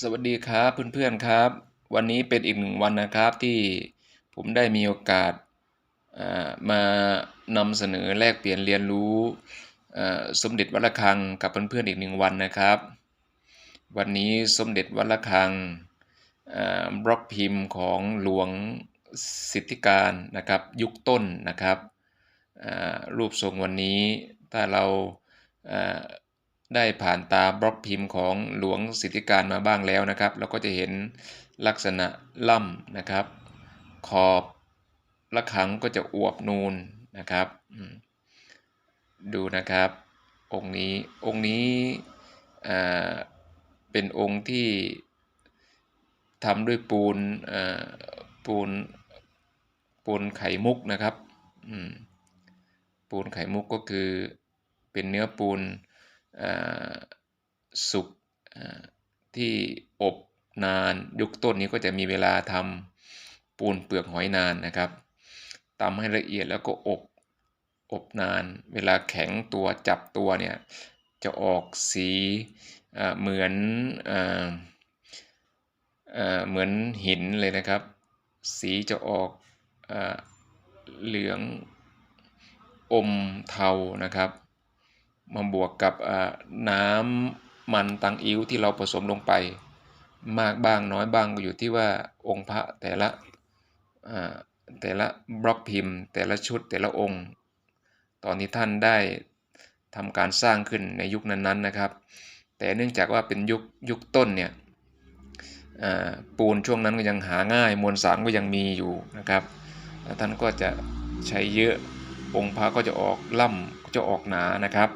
สวัสดีครับเพื่อนๆครับ วันนี้เป็นอีกหนึ่งวันนะครับที่ผมได้มีโอกาสมานำเสนอแลกเปลี่ยนเรียนรู้สมเด็จวัดระฆังกับเพื่อนๆอีกหนึ่งวันนะครับ วันนี้สมเด็จวัดระฆังบล็อกพิมพ์ของหลวงสิทธิการนะครับยุคต้นนะครับรูปทรงวันนี้ถ้าเรา ได้ผ่านตาบล็อกพิมพ์ของหลวงสิทธิการมาบ้างแล้วนะครับ เราก็จะเห็นลักษณะล่ำนะครับ ขอบระฆังก็จะอวบนูนนะครับ ดูนะครับ องค์นี้องค์นี้อ่าเป็นองค์ที่ทำด้วยปูนอ่าปูนปูนไข่มุกนะครับอืมปูนไข่มุกก็คือเป็นเนื้อปูน สุกอ่าที่อบนานยุคต้นนี้ก็จะมีเวลาทำปูนเปลือกหอยนานนะครับตำให้ละเอียดแล้วก็อบอบนาน เวลาแข็งตัวจับตัวเนี่ยจะออกสีอ่าเหมือนอ่าอ่าเหมือนหินเลยนะครับ สีจะออกอ่าเหลืองอมเทานะครับ มาบวกกับน้ำมันตังอิ้วที่เราผสมลงไป มากบ้างน้อยบ้างก็อยู่ที่ว่าองค์พระแต่ละแต่ละบล็อกพิมพ์ แต่ละชุดแต่ละองค์ ตอนที่ท่านได้ทำการสร้างขึ้นในยุคนั้นๆนะครับ แต่เนื่องจากว่าเป็นยุคยุคต้นเนี่ยปูนช่วงนั้นก็ยังหาง่ายมวลสารก็ยังมีอยู่นะครับท่านก็จะใช้เยอะองค์พระก็จะออกล่ำก็จะออกหนานะครับ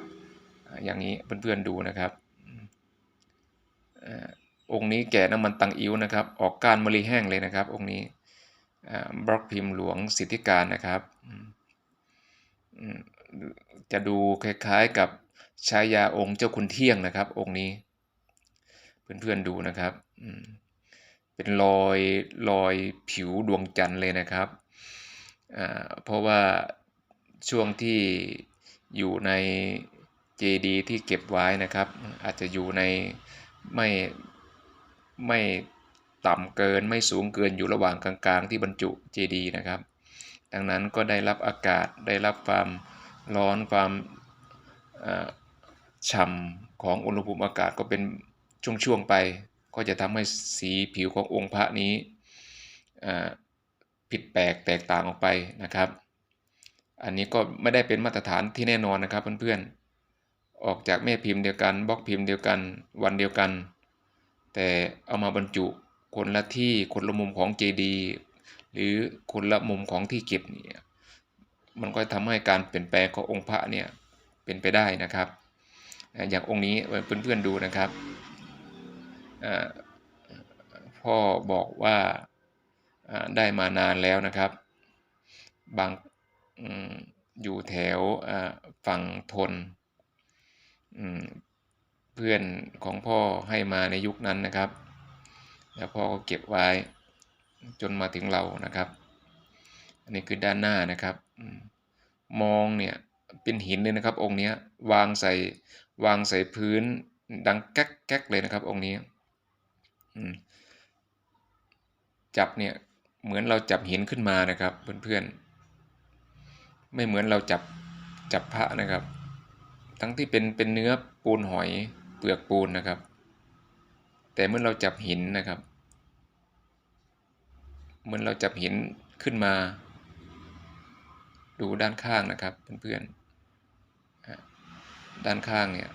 อย่างนี้เพื่อนๆดูนะครับอองค์นี้แก่น้ำมันตังอิ้วนะครับ ออกกานมะลิแห้งเลยนะครับ องค์นี้บล็อกพิมพ์หลวงสิทธิการนะครับ จะดูคล้ายๆกับชายาองค์เจ้าคุณเที่ยงนะครับ องค์นี้ เพื่อนๆดูนะครับเป็นรอยรอยผิวดวงจันทร์เลยนะครับ เพราะว่าช่วงที่อยู่ใน เจดีที่เก็บไว้นะครับ อาจจะอยู่ในไม่ไม่ต่ำเกินไม่สูงเกินอยู่ระหว่างกลางๆ ที่บรรจุเจดีนะครับ ดังนั้นก็ได้รับอากาศได้รับความร้อนความฉ่ำของอุณหภูมิอากาศก็เป็นช่วงๆไป ก็จะทำให้สีผิวขององค์พระนี้ผิดแปลกแตกต่างออกไปนะครับ อันนี้ก็ไม่ได้เป็นมาตรฐานที่แน่นอนนะครับเพื่อนๆ ออกจากแม่พิมพ์เดียวกันบล็อกพิมพ์เดียวกันวันเดียวกัน แต่เอามาบรรจุคนละที่คนละมุมของเจดีหรือคนละมุมของที่เก็บเนี่ยมันก็ทำให้การเปลี่ยนแปลงขององค์พระเนี่ยเป็นไปได้นะครับ อย่างองค์นี้เพื่อนๆดูนะครับพ่อบอกว่าได้มานานแล้วนะครับ บางอยู่แถวฝั่งทน เพื่อนของพ่อให้มาในยุคนั้นนะครับ แล้วพ่อก็เก็บไว้จนมาถึงเรานะครับ อันนี้คือด้านหน้านะครับมองเนี่ยเป็นหินเลยนะครับ องค์นี้วางใส่วางใส่พื้นดังแก๊กแก๊กเลยนะครับ องค์นี้จับเนี่ยเหมือนเราจับหินขึ้นมานะครับ เพื่อนๆไม่เหมือนเราจับจับพระนะครับ ทั้งที่เป็นเป็นเนื้อปูนหอยเปลือกปูนนะครับ แต่เมื่อเราจับหินนะครับเหมือนเราจับหินขึ้นมา ดูด้านข้างนะครับเพื่อนๆด้านข้างเนี่ย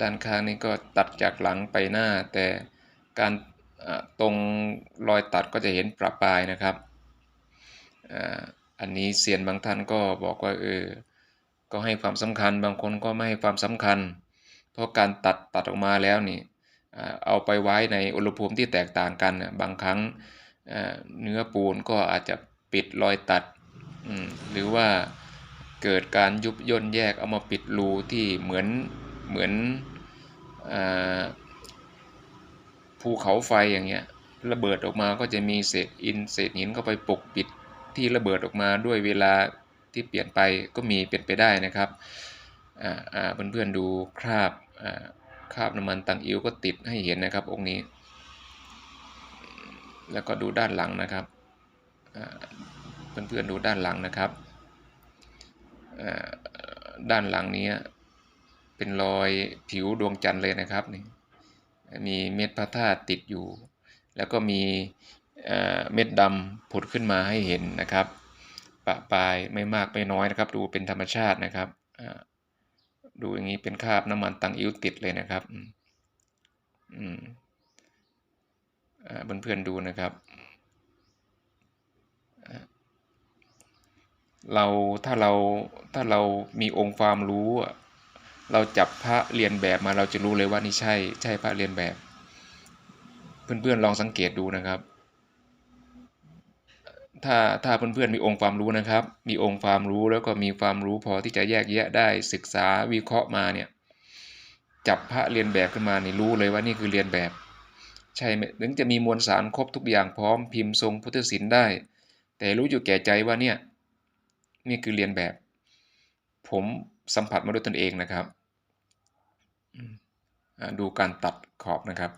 ด้านข้างนี้ก็ตัดจากหลังไปหน้า แต่การตรงรอยตัดก็จะเห็นประปายนะครับ อันนี้เซียนบางท่านก็บอกว่าเออ ก็ให้ความสำคัญ บางคนก็ไม่ให้ความสำคัญ เพราะการตัดตัดออกมาแล้วนี่เอาไปไว้ในอุณหภูมิที่แตกต่างกัน บางครั้งเนื้อปูนก็อาจจะปิดรอยตัด หรือว่าเกิดการยุบย่นแยกเอามาปิดรูที่เหมือนเหมือนภูเขาไฟอย่างเงี้ยระเบิดออกมาก็จะมีเศษอินเศษหินเข้าไปปกปิดที่ระเบิดออกมาด้วยเวลา ที่เปลี่ยนไปก็มีเป็นไปได้นะครับเพื่อนๆดูคราบคคราบน้ำมันตังอิวก็ติดให้เห็นนะครับองค์นี้ แล้วก็ดูด้านหลังนะครับเพื่อนๆดูด้านหลังนะครับด้านหลังนี้เป็นรอยผิวดวงจันทร์เลยนะครับนี่มีเม็ดพระธาตุติดอยู่ แล้วก็มีเม็ดดำผุดขึ้นมาให้เห็นนะครับ ปะปลายไม่มากไม่น้อยนะครับ ดูเป็นธรรมชาตินะครับดูอย่างนี้เป็นคราบน้ำมันตังอิ้วติดเลยนะครับอืมเพื่อนๆดูนะครับ เราถ้าเราถ้าเรามีองค์ความรู้ เราจับพระเรียนแบบมาเราจะรู้เลยว่านี่ใช่ ใช่พระเรียนแบบ เพื่อนๆลองสังเกตดูนะครับ ถ้าถ้าเพื่อนๆมีองค์ความรู้นะครับ มีองค์ความรู้แล้วก็มีความรู้พอที่จะแยกแยะได้ศึกษาวิเคราะห์มาเนี่ยจับพระเรียนแบบขึ้นมานี่รู้เลยว่านี่คือเรียนแบบ ใช่ไหมถึงจะมีมวลสารครบทุกอย่างพร้อมพิมพ์ทรงพุทธศิลป์ได้ แต่รู้อยู่แก่ใจว่าเนี่ยนี่คือเรียนแบบ ผมสัมผัสมาด้วยตนเองนะครับดูการตัดขอบนะครับ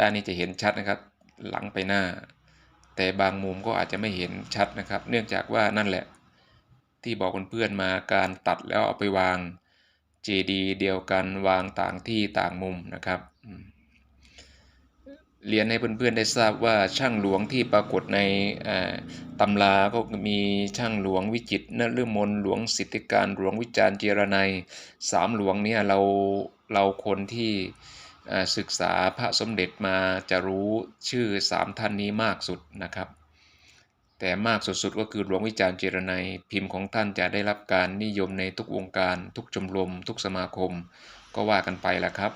ด้านนี้จะเห็นชัดนะครับ หลังไปหน้า แต่บางมุมก็อาจจะไม่เห็นชัดนะครับ เนื่องจากว่านั่นแหละที่บอกเพื่อนๆมาการตัดแล้วเอาไปวางเจดีเดียวกันวางต่างที่ต่างมุมนะครับเรียนให้เพื่อนๆได้ทราบว่าช่างหลวงที่ปรากฏในตำราก็มีช่างหลวงวิจิตรนฤมลหลวงสิทธิการหลวงวิจารณ์เจรนัยสามหลวงเนี่ยเราเราคนที่ ศึกษาพระสมเด็จมาจะรู้ชื่อสามท่านนี้มากสุดนะครับ แต่มากสุดๆก็คือหลวงวิจารณ์เจรนัยพิมพ์ของท่านจะได้รับการนิยมในทุกวงการ ทุกชมรม ทุกสมาคม ก็ว่ากันไปแหละครับ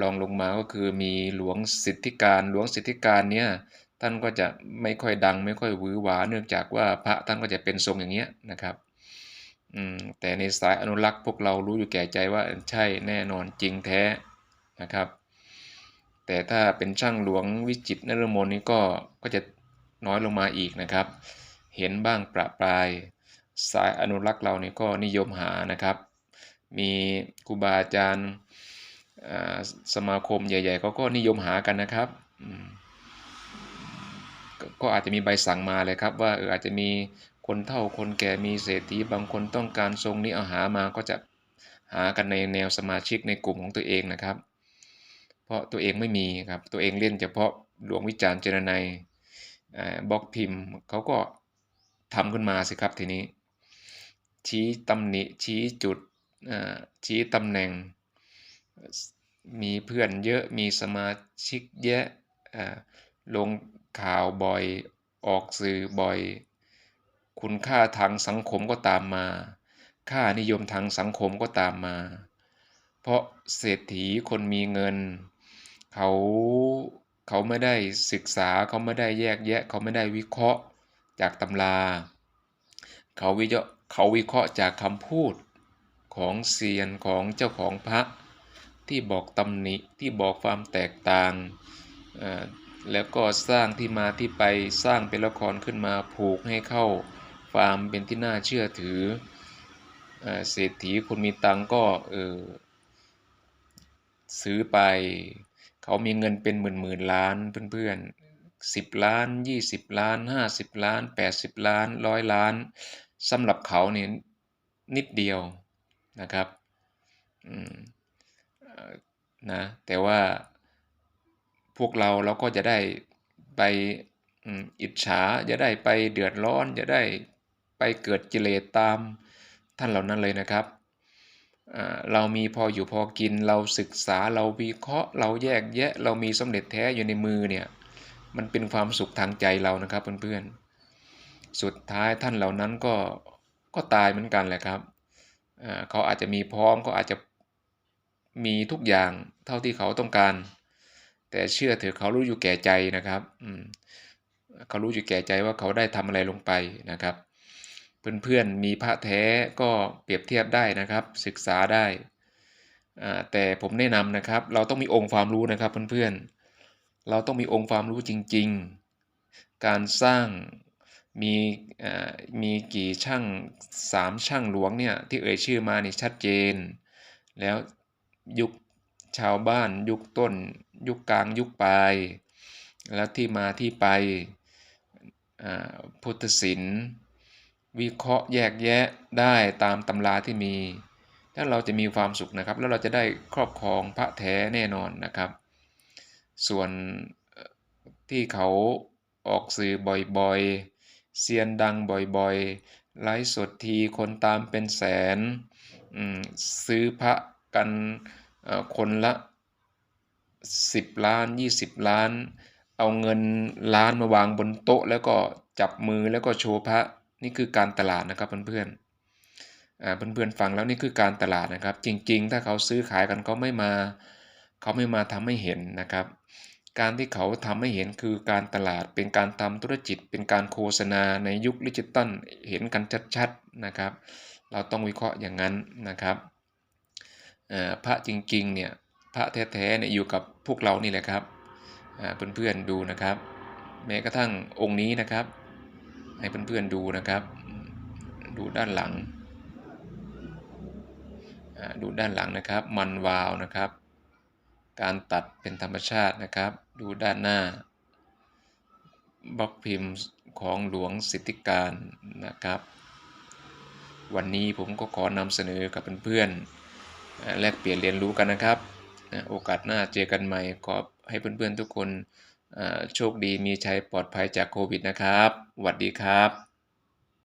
รองลงมาก็คือมีหลวงสิทธิการหลวงสิทธิการเนี่ยท่านก็จะไม่ค่อยดังไม่ค่อยหวือหวาเนื่องจากว่าพระท่านก็จะเป็นทรงอย่างเงี้ยนะครับ แต่ในสายอนุรักษ์พวกเรารู้อยู่แก่ใจว่าใช่แน่นอนจริงแท้นะครับ แต่ถ้าเป็นช่างหลวงวิจิตนรมนนี่ก็ก็จะน้อยลงมาอีกนะครับ เห็นบ้างประปราย สายอนุรักษ์เราเนี่ยก็นิยมหานะครับ มีครูบาอาจารย์สมาคมใหญ่ๆเขาก็นิยมหากันนะครับก็อาจจะมีใบสั่งมาเลยครับว่าเอออาจจะมี คนเฒ่าคนแก่มีเศรษฐีบางคนต้องการทรงนี้เอาหามาก็จะหากันในแนวสมาชิกในกลุ่มของตัวเองนะครับ เพราะตัวเองไม่มีครับตัวเองเล่นเฉพาะหลวงวิจารณ์เจรนัยบล็อกพิมพ์เขาก็ทำขึ้นมาสิครับทีนี้ ชี้ตำหนิชี้จุดชี้ตำแหน่ง มีเพื่อนเยอะมีสมาชิกเยอะลงข่าวบ่อยออกสื่อบ่อย คุณค่าทางสังคมก็ตามมา ค่านิยมทางสังคมก็ตามมา เพราะเศรษฐีคนมีเงิน เขาเขาไม่ได้ศึกษาเขาไม่ได้แยกแยะ เขาไม่ได้วิเคราะห์จากตำรา เขาวิเคราะห์เขาวิเคราะห์จากคำพูดของเซียนของเจ้าของพระ ที่บอกตำหนิที่บอกความแตกต่าง แล้วก็สร้างที่มาที่ไปสร้างเป็นละครขึ้นมาผูกให้เข้า ความเป็นที่น่าเชื่อถือเศรษฐีคนมีตังก็เออซื้อไป เขามีเงินเป็นหมื่นหมื่นล้านเพื่อนๆสิบล้านยี่สิบล้านห้าสิบล้านแปดสิบล้านร้อยล้านสำหรับเขาเนี่ยนิดเดียวนะครับอืมนะแต่ว่าพวกเราเราก็จะได้ไปอิจฉาจะได้ไปเดือดร้อนจะได้ เกิดกิเลสตามท่านเหล่านั้นเลยนะครับ เรามีพออยู่พอกินเราศึกษาเราวิเคราะห์ เราแยกแยะ เรามีสมเด็จแท้อยู่ในมือเนี่ยมันเป็นความสุขทางใจเรานะครับเพื่อนๆ สุดท้ายท่านเหล่านั้นก็ก็ตายเหมือนกันแหละครับ เขาอาจจะมีพร้อมก็อาจจะมีทุกอย่างเท่าที่เขาต้องการ แต่เชื่อเถอะเขารู้อยู่แก่ใจนะครับเขารู้อยู่แก่ใจว่าเขาได้ทำอะไรลงไปนะครับ เพื่อนๆมีพระแท้ก็เปรียบเทียบได้นะครับ ศึกษาได้แต่ผมแนะนำนะครับ เราต้องมีองค์ความรู้นะครับเพื่อนๆ เราต้องมีองค์ความรู้จริง ๆ การสร้างมีมีกี่ช่างสามช่างหลวงเนี่ยที่เอ่ยชื่อมานี่ชัดเจน แล้วยุคชาวบ้านยุคต้น ยุคกลางยุคปลาย แล้วที่มาที่ไปพุทธศิลป์ วิเคราะห์แยกแยะได้ตามตำราที่มี แล้วเราจะมีความสุขนะครับ แล้วเราจะได้ครอบครองพระแท้แน่นอนนะครับ ส่วนที่เขาออกสื่อบ่อยๆ เซียนดังบ่อยๆ ไลฟ์สดทีคนตามเป็นแสน ซื้อพระกันคนละ 10 ล้าน 20 ล้าน เอาเงินล้านมาวางบนโต๊ะ แล้วก็จับมือแล้วก็โชว์พระ นี่คือการตลาดนะครับเพื่อนๆเพื่อนๆฟังแล้วนี่คือการตลาดนะครับ จริง ๆ ถ้าเขาซื้อขายกันเขาไม่มา เขาไม่มาทำให้เห็นนะครับ การที่เขาทำให้เห็นคือการตลาดเป็นการทำธุรกิจ เป็นการโฆษณาในยุคดิจิตอลเห็นกันชัดๆนะครับ เราต้องวิเคราะห์อย่างนั้นนะครับพระจริงๆเนี่ยพระแท้ๆเนี่ยอยู่กับพวกเรานี่แหละครับเพื่อนๆดูนะครับ แม้กระทั่งองค์นี้นะครับ ให้เพื่อนๆดูนะครับ ดูด้านหลัง ดูด้านหลังนะครับ มันวาวนะครับ การตัดเป็นธรรมชาตินะครับ ดูด้านหน้าบล็อกพิมพ์ของหลวงสิทธิการนะครับ วันนี้ผมก็ขอนำเสนอกับเพื่อนๆแลกเปลี่ยนเรียนรู้กันนะครับ โอกาสหน้าเจอกันใหม่ขอให้เพื่อนๆทุกคน โชคดีมีชัยปลอดภัยจากโควิดนะครับสวัสดีครับ